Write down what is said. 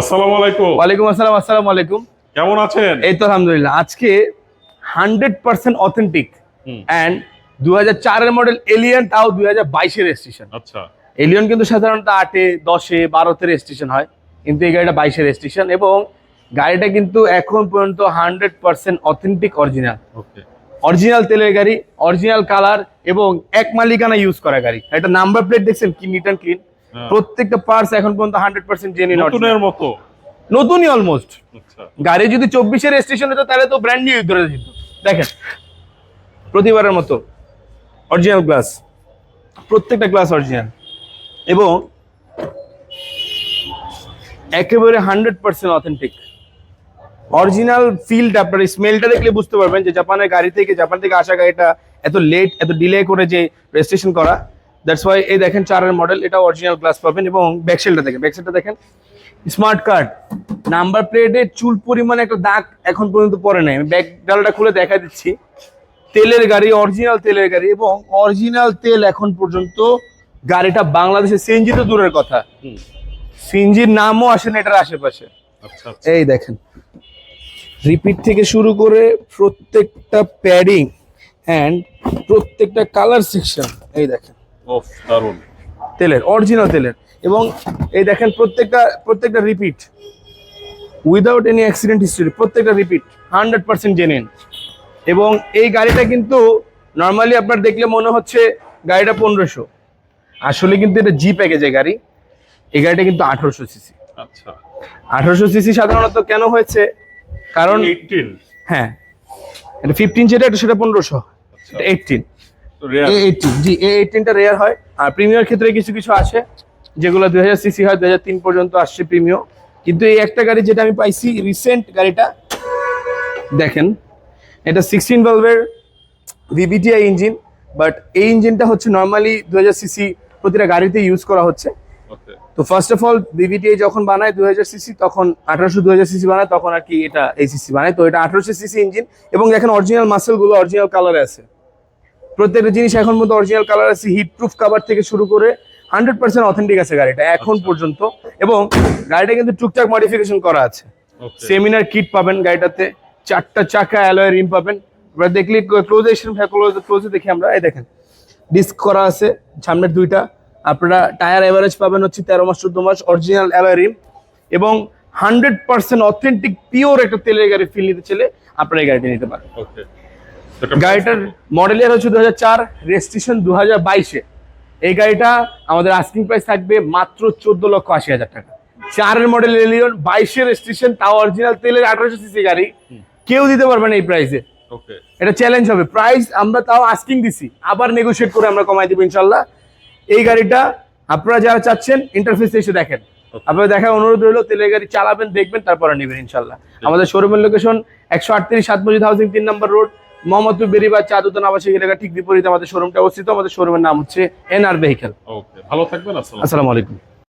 আসসালামু আলাইকুম। ওয়ালাইকুম আসসালাম আসসালামু আলাইকুম। কেমন আছেন? এই তো আলহামদুলিল্লাহ। আজকে হান্ড্রেড পার্সেন্ট অথেন্টিক। অ্যান্ড দু হাজার চারের মডেল এলিয়ন তাও দুই হাজার বাইশের রেজিস্ট্রেশন আচ্ছা। এলিয়ন কিন্তু সাধারণত আটে দশে বারোতে রেজিস্ট্রেশন হয়। কিন্তু এই গাড়িটা রেজিস্ট্রেশন এবং গাড়িটা কিন্তু এখন পর্যন্ত hundred percent authentic original original তেলের গাড়ি অরিজিনাল কালার এবং এক মালিকানা ইউজ করা গাড়ি। একটা নাম্বার প্লেট দেখছেন কি নিট অ্যান্ড ক্লিন। প্রত্যেকটা পার্টস এখন পর্যন্ত হান্ড্রেড পার্সেন্ট জেনুইন নতুনের মতো? নতুনই অলমোস্ট আচ্ছা। গাড়ি যদি চব্বিশের রেজিস্ট্রেশন হতো তাহলে তো ব্র্যান্ড নিউ ধরে দিত। দেখেন প্রতিবারের মতো অরিজিনাল গ্লাস প্রত্যেকটা গ্লাস অরিজিনাল এবং একেবারে hundred percent authentic original field আপনার স্মেলটা দেখলে বুঝতে পারবেন যে জাপানের গাড়ি থেকে জাপান থেকে আসা গাড়িটা এত লেট এত ডিলে করে যে রেজিস্ট্রেশন করা। দ্যাটস ওয়াই এই দেখেন চারের মডেল এটা অরিজিনাল গ্লাস পাবেন এবং ব্যাকসেলটা দেখেন ব্যাকসেলটা দেখেন। স্মার্ট কার্ড নাম্বার প্লেটে চুল পরিমাণে একটা দাগ এখন পর্যন্ত পড়ে নাই। আমি ব্যাক ডালটা খুলে দেখা দিচ্ছি। তেলের গাড়ি অরিজিনাল তেলের গাড়ি এবং অরিজিনাল তেল এখন পর্যন্ত গাড়িটা বাংলাদেশে সিএনজি তো দূরের কথা। সিএনজির নামও আসে না এটার আশেপাশে। আচ্ছা আচ্ছা। এই দেখেন। রিপিট থেকে শুরু করে প্রত্যেকটা প্যাডিং অ্যান্ড প্রত্যেকটা কালার সেকশন এই দেখেন। ওফ দারুণ তেলের অরিজিনাল তেলের। এবং এই দেখেন প্রত্যেকটা প্রত্যেকটা repeat without any accident history প্রত্যেকটা রিপিট হান্ড্রেড পার্সেন্ট জেনুইন এবং এই গাড়িটা কিন্তু নর্মালি আপনার দেখলে মনে হচ্ছে গাড়িটা পনেরোশো। আসলে কিন্তু এটা জি প্যাকেজের গাড়ি। এই গাড়িটা কিন্তু আঠারোশো সিসি আচ্ছা। আঠারোশো সিসি সাধারণত কেন হয়েছে? কারণ 18 হ্যাঁ। এটা ফিফটিন যেটা এটা সেটা পনেরোশো। এটা eighteen A eighteen G A এইটিনটা rare হয়। আর প্রিমিয়ার ক্ষেত্রে কিছু কিছু আছে যেগুলো দুই হাজার সিসি হয় দুই হাজার তিন পর্যন্ত আসছে প্রিমিয় কিন্তু এই একটা গাড়ি যেটা আমি পাইছি রিসেন্ট গাড়িটা দেখেন এটা সিক্সটিন ভলভের ভিভিটিআই ইঞ্জিন বাট এই ইঞ্জিনটা হচ্ছে নর্মালি দু হাজার সিসি প্রতিটা গাড়িতে ইউজ করা হচ্ছে। তো ফার্স্ট অফ অল বিবিটিআই যখন বানায় দু হাজার সিসি তখন আঠারোশো দু হাজার সিসি বানায় তখন আর কি এটা এই সিসি বানায়। তো এটা আঠারোশো সিসি ইঞ্জিন এবং দেখেন অরিজিনাল মাসেলগুলো অরিজিনাল কালারে আছে। প্রত্যেকটা জিনিস এখন মতো অরিজিনাল কালার আছে হিট প্রুফ কাভার থেকে শুরু করে হান্ড্রেড পার্সেন্ট অথেন্টিক আছে গাড়িটা এখন পর্যন্ত। এবং গাড়িটা কিন্তু টুকটাক মডিফিকেশন করা আছে। সেমিনার কিট পাবেন গাড়িটাতে চারটা চাকা অ্যালয় রিম পাবেন। এবার দেখলে ক্লোজে ক্লোজে দেখি আমরা এই দেখেন। ডিস্ক করা আছে সামনের দুইটা। আপনারা টায়ার এভারেজ পাবেন হচ্ছে তেরো মাস চোদ্দ মাস অরিজিনাল অ্যালয় রিম এবং হান্ড্রেড পার্সেন্ট অথেন্টিক পিওর একটা তেলের গাড়ি ফিল নিতে চলে আপনারা এই গাড়িটা নিতে পারেন। ওকে গাড়িটার মডেল ইয়ার হচ্ছে দু হাজার চার রেজিস্ট্রেশন দু হাজার বাইশে। এই গাড়িটা আমাদের আস্কিং প্রাইস থাকবে মাত্র চোদ্দ লক্ষ আশি হাজার টাকা। চারের মডেল এলিয়ন বাইশের রেজিস্ট্রেশন তাও অরিজিনাল তেলের আঠারোশো সিসি গাড়ি। কেউ দিতে পারবে না এই প্রাইসে এটা চ্যালেঞ্জ হবে। প্রাইস আমরা তাও আস্কিং দিছি। আবার নেগোশিয়েট করে আমরা কমাই দেবো ইনশাল্লাহ। এই গাড়িটা আপনারা যারা চাচ্ছেন ইন্টারফেস এসে দেখেন। আপনারা দেখার অনুরোধ রইল তেলের গাড়ি চালাবেন দেখবেন তারপরে নেবেন ইনশাল্লাহ। আমাদের শোরুমের লোকেশন একশো আটত্রিশ সাত মজিদ হাউসিং তিন নম্বর রোড মোহাম্মদপুর বেরিবার চাদুতন আবাসিক এলাকা ঠিক বিপরীতে আমাদের শোরুমটা অবস্থিত। আমাদের শোরুমের নাম হচ্ছে এনআর ভেহিকেল ওকে ভালো থাকবেন আসসালামু আলাইকুম।